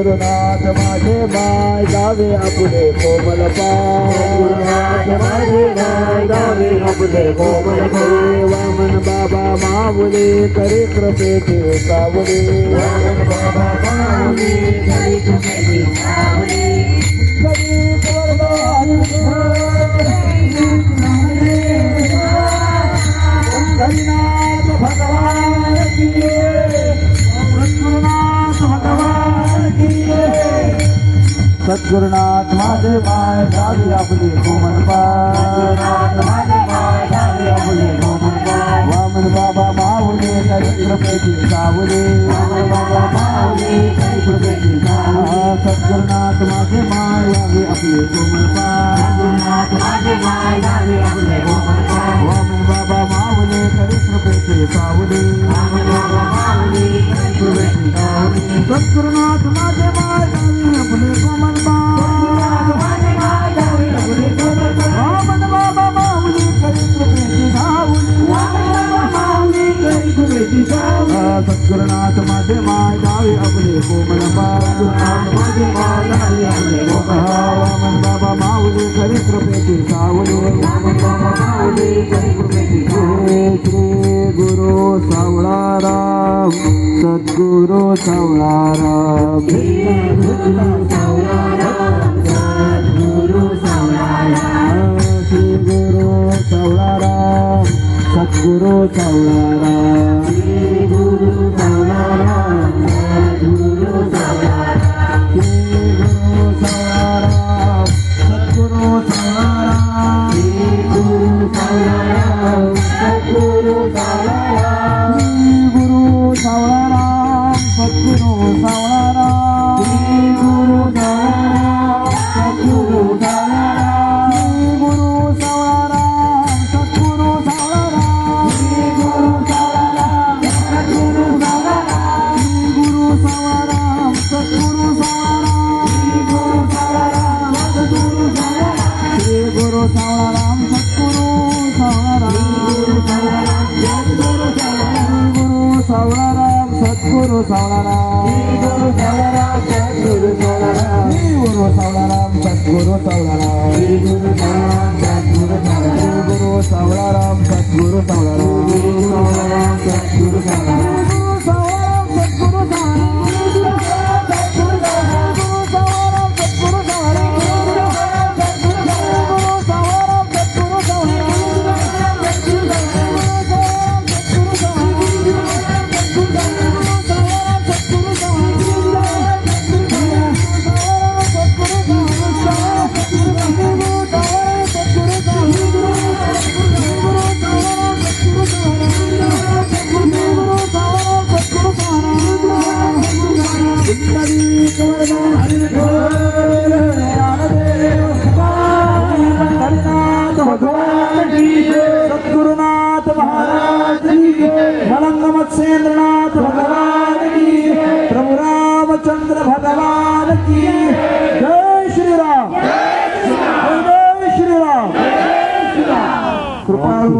सद्गुरुनाथ माझे माय दावे आपले कोमल पाय. माझे माय दावे आपले कोमल वामन बाबा माऊली करी कृपेचे सावली. वामन बाबा माऊली करी कृपेचे सावली. सद्गुरुनाथ माझे माय झाली आपली गोमन वामन बाबा माऊले करी कृपेची सावले. सद्गुरुनाथ माझे माय झाली आपली गोमन वामन सतगुरुनाथ माते माधवी अपने को मन सतगुरुनाथ माते माधवी अपने को मन बाबा माउली करी कृपे की सावली श्री गुरु सावळाराम सद्गुरु सावळाराम. श्री गुरु सावळाराम सद्गुरु सावळाराम. I'll சத்குரு சௌலராம் குரு சௌலராம் சத்குரு சௌலராம் குரு சௌலராம் சத்குரு சௌலராம் குரு சௌலராம் मत्सेन्द्रनाथ भगवान् प्रभुरामचन्द्र भगवान् की।